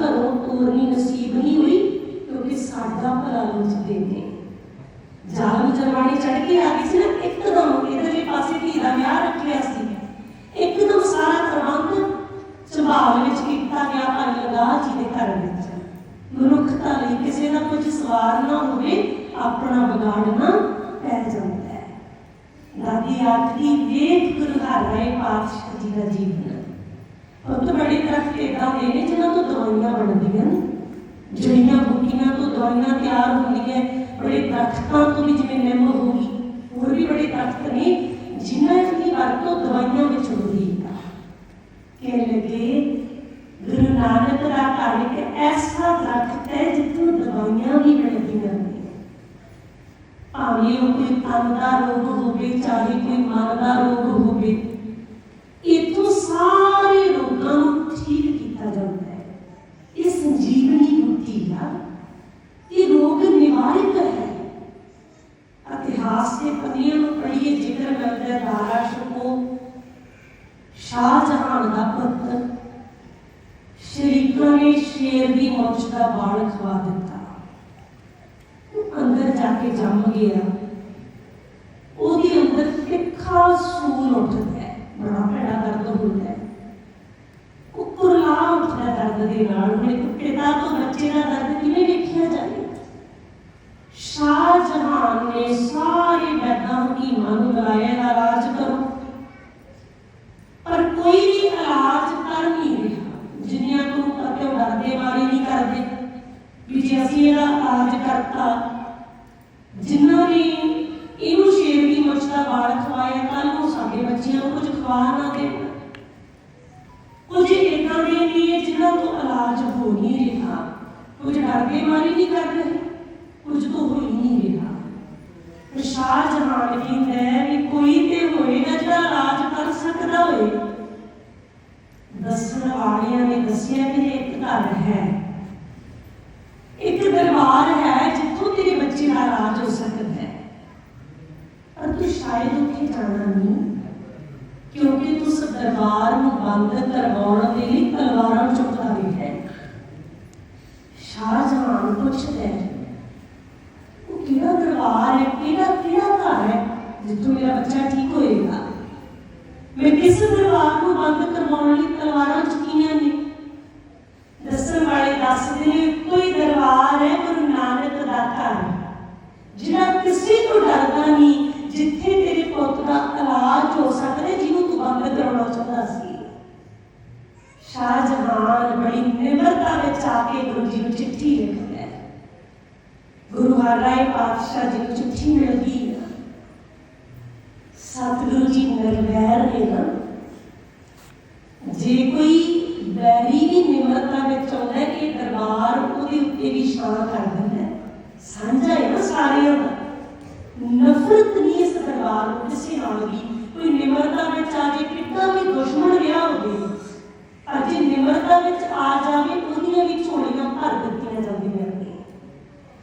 ਘਰੋਂ ਤੋਰਨੀ ਨਸੀਬ ਨਹੀਂ ਹੋਈ, ਕਿਉਂਕਿ ਸਾਡਾ ਭਲਾ ਲੁੱਟਦੇ ਨੇ ਜਾਲਮ ਜਰਵਾਣੀ ਚੜ ਕੇ ਆ ਗਈ ਸੀ ਨਾ, ਇੱਕਦਮ ਇਹਦੇ ਪਾਸੇ ਧੀ ਦਾ ਵਿਆਹ ਰੱਖਿਆ ਸੀ। ਇੱਕਦਮ ਸਾਰਾ ਪ੍ਰਬੰਧ ਸੰਭਾਲ ਵਿੱਚ ਕੀਤਾ ਗਿਆ ਭਾਈ ਲਗਾ ਜੀ ਦੇ ਘਰ ਵਿੱਚ। ਮਨੁੱਖਤਾ ਲਈ ਕਿਸੇ ਦਾ ਕੁਝ ਸਵਾਰ ਨਾ ਹੋਵੇ, ਆਪਣਾ ਵਿਗਾੜਨਾ ਪੈ ਜਾਂਦਾ ਹੈ। ਦਾਦੀ ਆਖਦੀ, ਵੇਖ ਗੁਰੂ ਘਰ ਹਰਿ ਪਾਤਸ਼ਾਹ ਜੀ ਦਾ ਜੀਵਨ। ਉਹ ਤੋਂ ਬੜੇ ਤਰਫ ਏਦਾਂ ਦੇ ਨੇ ਜਿਨ੍ਹਾਂ ਤੋਂ ਦਵਾਈਆਂ ਬਣਦੀਆਂ ਨੇ ਜੜੀਆਂ ਬੂਟੀਆਂ ਤੋਂ ਦਵਾਈਆਂ ਤਿਆਰ ਹੁੰਦੀਆਂ ਬੜੇ ਦਰਖਤਾਂ ਤੋਂ ਵੀ ਜਿਵੇਂ ਨਿੰਮ ਹੋ ਗਈ ਹੋਰ ਵੀ ਬੜੇ ਦਰਖਤ ਨੇ ਜਿਨ੍ਹਾਂ ਦੀ ਵਰਤੋਂ ਦਵਾਈਆਂ ਵਿੱਚ ਹੁੰਦੀ ਹੈ ਕਹਿ ਲਗੇ ਗੁਰੂ ਨਾਨਕ ਦਾ ਘਰ ਇੱਕ ਐਸਾ ਦਰਖਤ ਹੈ ਜਿੱਥੋਂ ਦਵਾਈਆਂ ਵੀ ਮਿਲਦੀਆਂ ਨੇ ਭਾਵੇਂ ਉਹ ਕੋਈ ਤਨ ਦਾ ਰੋਗ ਹੋਵੇ ਹੋਵੇ, ਇਥੋਂ ਸਾਰੇ ਰੋਗਾਂ ਨੂੰ ਠੀਕ ਕੀਤਾ ਜਾਂਦਾ ਹੈ। ਇਹ ਸੰਜੀਵਨੀ ਬੁੱਧੀ ਆ। ਇਹ ਰੋਗ ਨਿਵਾਰਕ ਹੈ। ਇਤਿਹਾਸ ਦੇ ਪੰਨਿਆਂ ਨੂੰ ਪੜ੍ਹੀਏ ਜ਼ਿਕਰ ਮਿਲਦਾ ਹੈ ਦਾਰਾ ਸ਼ਕੋ ਸ਼ਾਹਜਹਾਨ ਦਾ ਪੁੱਤ ਸ਼ਰੀਕਾਂ ਨੇ ਸ਼ੇਰ ਦੀ ਮੌਜ ਦਾ ਬਾਲ ਖਵਾ ਦਿੱਤਾ। ਜੰਮ ਗਿਆ ਉਹਦੇ ਅੰਦਰ ਤਿੱਖਾ ਸੂਲ ਉੱਠਦਾ ਹੈ ਬੜਾ ਭੈੜਾ ਦਰਦ ਹੁੰਦਾ ਹੈ ਉਹ ਕੁਰਲਾ ਉੱਠਦਾ ਦਰਦ ਦੇ ਨਾਲ ਹੁਣ ਪਿਤਾ ਤੋਂ ਬੱਚੇ ਦਾ ਦਰਦ ਕਿਵੇਂ ਵੇਖਿਆ ਜਾਵੇ ਸ਼ਾਹਜਹਾਨ ਨੇ ਸਾਰੇ ਵੈਦਾਂ ਦੀ ਮਨ ਬੁਲਾਇਆ ਦਾ ਰਾਜ ਕਰੋ ਪਰ ਕੋਈ ਵੀ ਇਲਾਜ ਕਰ ਨਹੀਂ ਰਿਹਾ ਜਿੰਨੀਆਂ ਤੋਂ ਕਰਦੇ ਉਹ ਡਰਦੇ ਮਾਰੇ ਨਹੀਂ ਕਰਦੇ ਵੀ ਜੇ ਅਸੀਂ ਇਹਦਾ ਇਲਾਜ ਕਰਤਾ ਜਿਨ੍ਹਾਂ ਨੇ ਇਹਨੂੰ ਸ਼ੇਰ ਦੀ ਮੁੱਛ ਦਾ ਵਾਲ ਖਵਾਇਆ ਕੱਲ ਨੂੰ ਸਾਡੇ ਬੱਚਿਆਂ ਨਾ ਦੇਣ ਕੁਝ ਇਦਾਂ ਦੇ ਨੇ ਜਿਨ੍ਹਾਂ ਤੋਂ ਇਲਾਜ ਹੋ ਨਹੀਂ ਰਿਹਾ। ਕੁਝ ਡਰਦੇ ਮਾਰੇ ਨਹੀਂ ਕਰ ਰਹੇ ਕੁਝ ਤੋਂ ਹੋ ਨਹੀਂ ਰਿਹਾ। ਤੇ ਸ਼ਾਹਜਹਾਨ ਕਹਿੰਦਾ ਹੈ ਵੀ ਕੋਈ ਤੇ ਹੋਏਗਾ ਜਿਹੜਾ ਇਲਾਜ ਕਰ ਸਕਦਾ ਹੋਏ। ਦੱਸਣ ਵਾਲਿਆਂ ਨੇ ਦੱਸਿਆ ਕਿ ਇੱਕ ਘਰ ਹੈ ਇੱਕ ਦਰਬਾਰ ਹੈ ਜਿੱਥੋਂ ਤੇਰੇ ਬੱਚੇ ਦਾ ਇਲਾਜ ਹੋ ਸਕਦਾ ਹੈ ਪਰ ਤੂੰ ਸ਼ਾਇਦ ਉੱਥੇ ਜਾਣਾ ਨਹੀਂ ਕਿਉਂਕਿ ਤੂੰ ਉਸ ਦਰਬਾਰ ਨੂੰ ਬੰਦ ਕਰਵਾਉਣ ਦੇ ਲਈ ਤਲਵਾਰਾਂ ਚੁੱਕਦਾ ਵੀ ਹੈ। ਸ਼ਾਹਜਹਾਨ ਪੁੱਛਦਾ ਹੈ ਉਹ ਕਿਹੜਾ ਦਰਬਾਰ ਹੈ ਕਿਹੜਾ ਕਿਹੜਾ ਘਰ ਹੈ ਜਿੱਥੋਂ ਮੇਰਾ ਬੱਚਾ ਠੀਕ ਹੋਏਗਾ ਮੈਂ ਕਿਸ ਦਰਬਾਰ ਨੂੰ ਬੰਦ ਕਰਵਾਉਣ ਲਈ ਤਲਵਾਰਾਂ ਚੁੱਕੀਆਂ ਨੇ ਦੱਸਣ ਵਾਲੇ ਦੱਸਦੇ ਨੇ ਕੋਈ ਦਰਬਾਰ ਹੈ ਗੁਰੂ ਨਾਨਕ ਦਾ ਘਰ ਜਿਹੜਾ ਕਿਸੇ ਤੋਂ ਡਰਦਾ ਨਹੀਂ ਜਿੱਥੇ ਤੇਰੇ ਪੁੱਤ ਦਾ ਇਲਾਜ ਹੋ ਸਕਦਾ ਜਿਹਨੂੰ ਤੂੰ ਬੰਦ ਕਰਾਉਣਾ ਚਾਹੁੰਦਾ ਸੀ ਸ਼ਾਹਜਹਾਨ ਬੜੀ ਨਿਮਰਤਾ ਵਿੱਚ ਆ ਕੇ ਗੁਰੂ ਜੀ ਨੂੰ ਚਿੱਠੀ ਲਿਖਦਾ ਹੈ ਗੁਰੂ ਹਰਿ ਪਾਤਸ਼ਾਹ ਜੀ ਨੂੰ ਚਿੱਠੀ ਮਿਲ ਗਈ ਹੈ ਸਤਿਗੁਰੂ ਜੀ ਨਿਰਵੈਰ ਨੇ ਨਾ, ਜੇ ਕੋਈ ਵੈਰੀ ਵੀ ਨਿਮਰਤਾ ਵਿੱਚ ਆਉਂਦਾ ਕਿ ਦਰਬਾਰ ਉਹਦੇ ਉੱਤੇ ਵੀ ਛਾਂ ਕਰ ਦਿੰਦਾ ਹੈ ਸਾਂਝਾ ਹੈ ਨਾ ਸਾਰਿਆਂ ਦਾ? ਨਫ਼ਰਤ ਨਹੀਂ ਇਸ ਦਰਬਾਰ ਨੂੰ ਕਿਸੇ ਨਾਲ ਵੀ। ਕੋਈ ਨਿਮਰਤਾ ਵਿੱਚ ਆ ਜੇ ਕਿੰਨਾ ਵੀ ਦੁਸ਼ਮਣ ਰਿਹਾ ਹੋਵੇ, ਪਰ ਜੇ ਨਿਮਰਤਾ ਵਿੱਚ ਆ ਜਾਵੇ, ਉਹਦੀਆਂ ਵੀ ਝੋਲੀਆਂ ਭਰ ਦਿੱਤੀਆਂ ਜਾਂਦੀਆਂ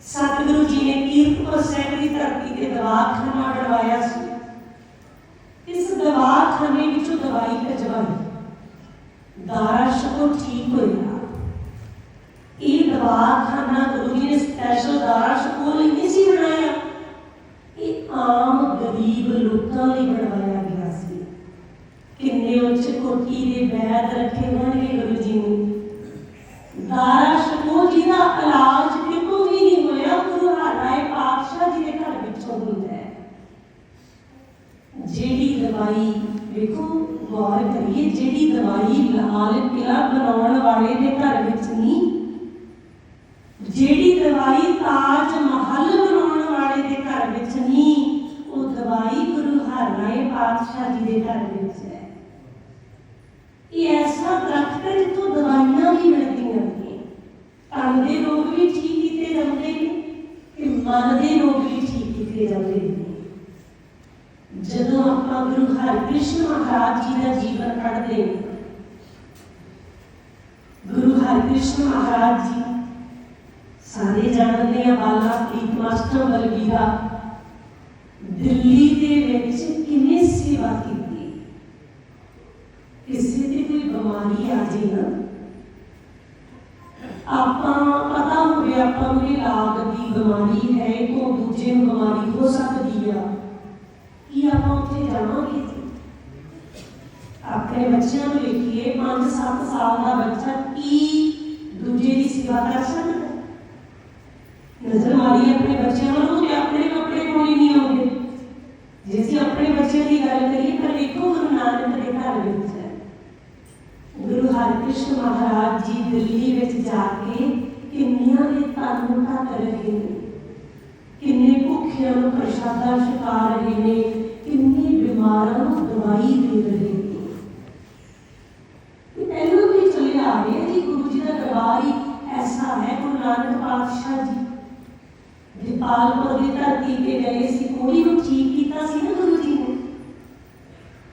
ਸਤਿਗੁਰੂ ਜੀ ਨੇ ਕੀਰਤਪੁਰ ਸਾਹਿਬ ਦੀ ਧਰਤੀ ਤੇ ਦਰਬਾਰ ਦਵਾਖਾਨਾ ਬਣਵਾਇਆ ਸੀ। ਦਵਾਖਾਨੇ ਵਿੱਚੋਂ ਦਵਾਈ ਭਜਵਾਈ ਦਾਰਾ ਸ਼ਕੋ ਠੀਕ ਹੋਇਆ ਇਹ ਦਵਾਖਾਨਾ ਗੁਰੂ ਜੀ ਨੇ ਸਪੈਸ਼ਲ ਦਾਰਾ ਸ਼ਕੋ ਲਈ ਨਹੀਂ ਸੀ ਬਣਾਇਆ ਇਹ ਆਮ ਗਰੀਬ ਲੋਕਾਂ ਲਈ ਬਣਵਾਇਆ ਗਿਆ ਸੀ ਕਿੰਨੇ ਉੱਚ ਕੋਟੀ ਦੇ ਬੈਦ ਰੱਖੇ ਹੋਣਗੇ ਗੁਰੂ ਜੀ ਨੇ ਦਾਰਾ ਸ਼ਕੋ ਜੀ ਦਾ ਇਲਾਜ ਕਿਤੋਂ ਵੀ ਨਹੀਂ ਹੋਇਆ ਗੁਰੂ ਹਰਿ ਪਾਤਸ਼ਾਹ ਜੀ ਦੇ ਘਰ ਵਿੱਚੋਂ ਹੁੰਦਾ ਹੈ ਜਿਹੜੀ ਦਵਾਈ ਵੇਖੋ ਗੌਰ ਕਰੀਏ ਜਿਹੜੀ ਦਵਾਈ ਲਾਲ ਕਿਲਾ ਬਣਾਉਣ ਵਾਲੇ ਦੇ ਘਰ ਵਿੱਚ ਨਹੀਂ ਜਿਹੜੀ ਦਵਾਈ ਤਾਜ ਮਹਲ ਬਣਾਉਣ ਵਾਲੇ ਦੇ ਘਰ ਵਿੱਚ ਨਹੀਂ ਉਹ ਦਵਾਈ ਗੁਰੂ ਹਰਿ ਪਾਤਸ਼ਾਹ ਜੀ ਦੇ ਘਰ ਵਿੱਚ ਹੈ ਇਹ ਐਸਾ ਦਰਖਤ ਹੈ ਜਿੱਥੋਂ ਦਵਾਈਆਂ ਵੀ ਮਿਲਦੀਆਂ ਨੇ ਤਨ ਦੇ ਰੋਗ ਵੀ ਠੀਕ ਕੀਤੇ ਜਾਂਦੇ ਨੇ ਤੇ ਮਨ ਦੇ ਰੋਗ ਵੀ ਠੀਕ ਕੀਤੇ ਜਾਂਦੇ ਨੇ ਜਦੋਂ ਆਪਾਂ ਗੁਰੂ ਹਰਿਕ੍ਰਿਸ਼ਨ ਮਹਾਰਾਜ ਜੀ ਦਾ ਜੀਵਨ ਪੜ੍ਹਦੇ ਹਾਂ ਗੁਰੂ ਹਰਿਕ੍ਰਿਸ਼ਨ ਮਹਾਰਾਜ ਜੀ ਸਾਰੇ ਜਾਣਦੇ ਆ ਬਾਲਾ ਪ੍ਰੀਤ ਮਾਸਟਰ ਬਲਬੀਰਾ ਦਿੱਲੀ ਦੇ ਵਿੱਚ ਕਿੰਨੇ ਸੇਵਾ ਕੀਤੀ ਕਿਸੇ ਤੇ ਕੋਈ ਬਿਮਾਰੀ ਆ ਜੇ ਨਾ ਆਪਾਂ ਨੂੰ ਇਹ ਲਾਗ ਦੀ ਬਿਮਾਰੀ ਹੈ ਤੋਂ ਦੂਜੇ ਨੂੰ ਬਿਮਾਰੀ ਹੋ ਸਕਦੀ ਆ। ਕੀ ਆਪਾਂ ਉੱਥੇ ਜਾਵਾਂਗੇ? ਆਪਣੇ ਬੱਚਿਆਂ ਨੂੰ ਲਿਖੀਏ 5-7 ਸਾਲ ਦਾ ਬੱਚਾ ਕੀ ਦੂਜੇ ਦੀ ਸੇਵਾ ਕਰ ਸਕਦਾ? ਨਜ਼ਰ ਮਾਰੀ ਆਪਣੇ ਬੱਚਿਆਂ ਵੱਲ ਤੇ ਆਪਣੇ ਕੱਪੜੇ ਕੋਈ ਨਹੀਂ ਆਉਂਦੇ। ਜੇ ਅਸੀਂ ਆਪਣੇ ਬੱਚਿਆਂ ਦੀ ਗੱਲ ਕਰੀਏ ਤਾਂ ਵੇਖੋ ਗੁਰੂ ਨਾਨਕ ਦੇ ਘਰ ਵਿੱਚ ਗੁਰੂ ਹਰਿਕ੍ਰਿਸ਼ਨ ਮਹਾਰਾਜ ਜੀ ਦਿੱਲੀ ਵਿੱਚ ਜਾ ਕੇ ਕਿੰਨੀਆਂ ਦੇ ਤਨ ਢੱਕ ਰਹੇ ਨੇ। ਭੁੱਖਿਆਂ ਨੂੰ ਪ੍ਰਸ਼ਾਦਾ ਛਕਾ ਰਹੇ ਨੇ? ਕਿੰਨੇ ਬਿਮਾਰਾਂ ਨੂੰ ਦਵਾਈ ਦੇ ਰਹੇ ਨੇ? ਇਹ ਪਹਿਲਾਂ ਵੀ ਚੱਲੇ ਆ ਰਹੇ ਜੀ, ਗੁਰੂ ਜੀ ਦਾ ਦਰਬਾਰ ਹੀ ਐਸਾ ਹੈ, ਗੁਰੂ ਨਾਨਕ ਪਾਤਸ਼ਾਹ ਜੀ। ਦੀਪਾਲਪੁਰ ਦੀ ਧਰਤੀ ਤੇ ਗਏ ਸੀ ਕੋਈ ਨੂੰ ਠੀਕ ਕੀਤਾ ਸੀ ਨਾ ਗੁਰੂ ਜੀ ਨੇ?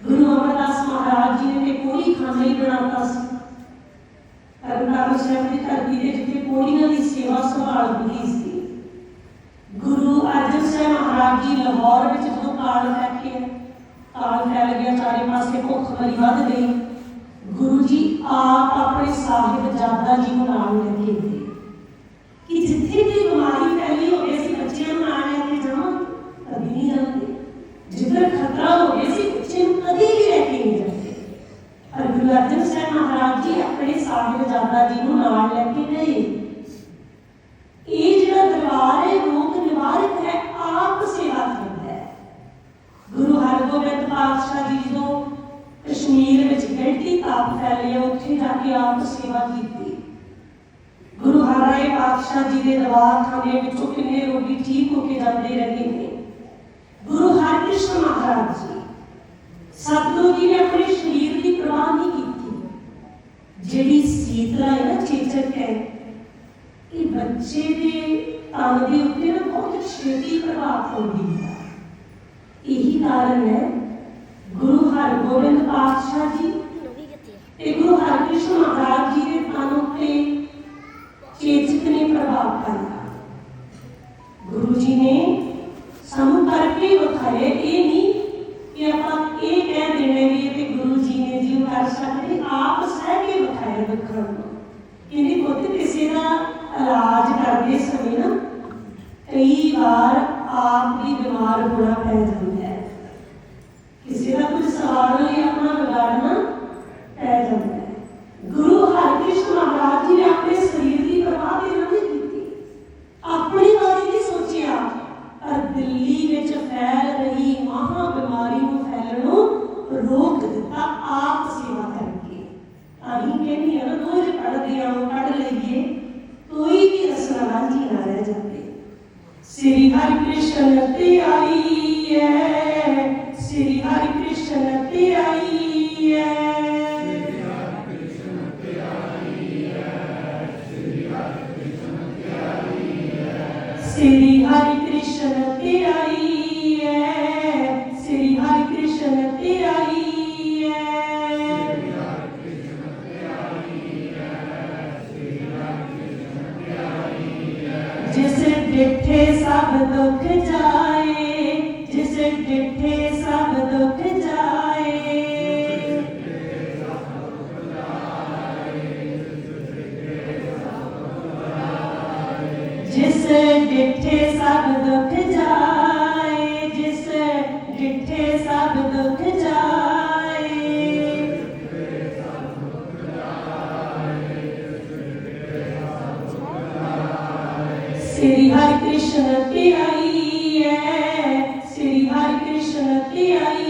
ਗੁਰੂ ਅਮਰਦਾਸ ਮਹਾਰਾਜ ਜੀ ਨੇ ਤੇ ਕੋਈ ਖਾਣਾ ਹੀ ਬਣਾਤਾ ਸੀ। ਤਰਨਤਾਰਨ ਸਾਹਿਬ ਦੀ ਧਰਤੀ ਤੇ ਜਿੱਥੇ ਕੋੜੀਆਂ ਦੀ ਸੇਵਾ ਸੰਭਾਲ ਹੁੰਦੀ ਸੀ। ਗੁਰੂ ਅਰਜਨ ਸਾਹਿਬ ਲਾਹੌਰ ਵਿੱਚ ਜਦੋਂ ਕਾਲ ਫੈਕੇ ਕਾਲ ਫੈਲ ਗਿਆ, ਚਾਰੇ ਪਾਸੇ ਭੁੱਖ ਵੱਧ ਗਈ। ਗੁਰੂ ਜੀ ਆਪ ਆਪਣੇ ਸਾਹਿਬ ਜਾਦਾ ਜੀ ਨੂੰ ਨਾਲ ਲੈ ਕੇ ਗਏ ਕਿ ਜਿੱਥੇ ਵੀ ਬਿਮਾਰੀ ਫੈਲੀ ਹੋਵੇ ਅਸੀਂ ਬੱਚਿਆਂ ਨੂੰ ਨਾਲ ਲੈ ਕੇ ਜਾਵਾਂਗੇ ਕਦੀ ਨਹੀਂ ਜਾਂਦੇ। ਜਿੱਧਰ ਖਤਰਾ ਹੋਵੇ ਅਸੀਂ ਬੱਚੇ ਨੂੰ ਕਦੀ ਵੀ ਲੈ ਕੇ ਨਹੀਂ ਜਾਂਦੇ। ਪਰ ਗੁਰੂ ਅਰਜਨ ਸਾਹਿਬ ਮਹਾਰਾਜ ਜੀ ਆਪਣੇ ਸਾਹਿਬ ਜਾਦਾ ਜੀ ਨੂੰ ਨਾਲ ਲੈ ਕੇ ਗਏ ਇਹ ਜਿਹੜਾ ਦਰਬਾਰ ਹੈ ਰੋਗ ਨਿਵਾਰਕ ਹੈ ਆਪ ਸੇਵਾ ਕਰਦਾ ਹੈ ਗੁਰੂ ਹਰਗੋਬਿੰਦ ਪਾਤਸ਼ਾਹ ਜੀ ਜਦੋਂ ਕਸ਼ਮੀਰ ਵਿੱਚ ਗੈਂਟੀ ਤਾਪ ਉੱਥੇ ਜਾ ਕੇ ਆਪ ਸੇਵਾ ਕੀਤੀ। ਗੁਰੂ ਹਰਿ ਪਾਤਸ਼ਾਹ ਜੀ ਦੇ ਦਵਾਖਾਨੇ ਵਿੱਚੋਂ ਕਿੰਨੇ ਰੋਗੀ ਠੀਕ ਹੋ ਕੇ ਜਾਂਦੇ ਰਹੇ ਨੇ। ਗੁਰੂ ਹਰਿਕ੍ਰਿਸ਼ਨ ਮਹਾਰਾਜ ਜੀ, ਸਤਿਗੁਰੂ ਜੀ ਨੇ ਆਪਣੇ ਸਰੀਰ ਦੀ ਪਰਵਾਹ ਨਹੀਂ ਕੀਤੀ। ਜਿਹੜੀ ਸੀਤਲਾ ਹੈ ਨਾ, ਚੇਚਕ ਹੈ, ਇਹ ਬੱਚੇ ਦੇ ਤਨ ਦੇ ਉੱਤੇ ਨਾ ਬਹੁਤ ਛੇਤੀ ਪ੍ਰਭਾਵ ਪਾਉਂਦੀ ਹੈ। ਇਹੀ ਕਾਰਨ ਹੈ, ਗੁਰੂ ਹਰਗੋਬਿੰਦ ਪਾਤਸ਼ਾਹ ਜੀ ਤੇ ਗੁਰੂ ਹਰਿਕ੍ਰਿਸ਼ਨ ਮਹਾਰਾਜ ਜੀ ਦੇ ਤਨ ਉੱਤੇ ਚੇਚਕ ਨੇ ਪ੍ਰਭਾਵ ਪਾਇਆ ਗੁਰੂ ਜੀ ਨੇ ਸਾਨੂੰ ਕਰਕੇ ਵਿਖਾਏ ਇਹ ਨਹੀਂ ਕਿ ਆਪਾਂ ਇਹ ਕਹਿ ਦੇਣਾ ਵੀ ਇਹ ਤੇ ਗੁਰੂ ਜੀ ਨੇ ਜੀ ਉਹ ਕਰ ਸਕਦੇ, ਆਪ ਸਹਿ ਕੇ ਵਿਖਾਇਆ ਦੁੱਖਾਂ। ਕਹਿੰਦੇ ਪੁੱਤ ਕਿਸੇ ਦਾ ਇਲਾਜ ਕਰਦੇ ਸਮੇਂ ਨਾ ਕਈ ਵਾਰ ਆਪ ਵੀ ਬਿਮਾਰ ਹੋਣਾ ਪੈ ਜਾਂਦਾ ਹੈ ਕਿਸੇ ਦਾ ਕੁਝ ਸਵਾਰਨ ਲਈ ਆਪਣਾ ਵਿਗਾੜਨਾ ਪੈ ਜਾਂਦਾ ਹੈ ਗੁਰੂ ਹਰਿਕ੍ਰਿਸ਼ਨ ਮਹਾਰਾਜ ਜੀ ਨੇ ਆਪਣੇ ਸਰੀਰ ਦੀ ਪਰਵਾਹ ਤੇ ਨਹੀਂ ਕੀਤੀ ਆਪਣੀ ਬਾਰੇ ਨਹੀਂ ਸੋਚਿਆ ਪਰ ਦਿੱਲੀ ਵਿੱਚ ਫੈਲ ਰਹੀ ਮਹਾ ਬਿਮਾਰੀ ਨੂੰ ਫੈਲਣੋਂ ਰੋਕ ਦਿੱਤਾ ਆਪ ਸੇਵਾ ਕਰਕੇ ਆਹੀ ਕਹਿੰਦੀ ਹੈ ਨਾ ਰੋਜ਼ ਪੜ੍ਹਦੇ ਆਓ ਪੜ੍ਹ ਲਈਏ ਕੋਈ ਵੀ ਰਸਨਾ ਰਾਂਝੀ ਨਾ ਰਹਿ ਜਾਵੇ ਸ੍ਰੀ ਹਰਿ ਕ੍ਰਿਸ਼ਨ ਤੇ ਆਈ ਹੈ ਸ੍ਰੀ ਹਰਿ ਕ੍ਰਿਸ਼ਨ ਤੇ ਆਈ ਹੈ ਸ੍ਰੀ ਹਰਿ ਕ੍ਰਿਸ਼ਨ ਤੇ ਜਿਸ ਡਿੱਠੇ ਸਭ ਦੁੱਖ ਜਾਏ, ਜਿਸ ਡਿੱਠੇ ਸਭ ਦੁੱਖ ਜਾਏ। ਸ੍ਰੀ ਹਰਿ ਕ੍ਰਿਸ਼ਨ ਧਿਆਈ ਹੈ ਸ੍ਰੀ ਹਰਿ ਕ੍ਰਿਸ਼ਨ ਧਿਆਈ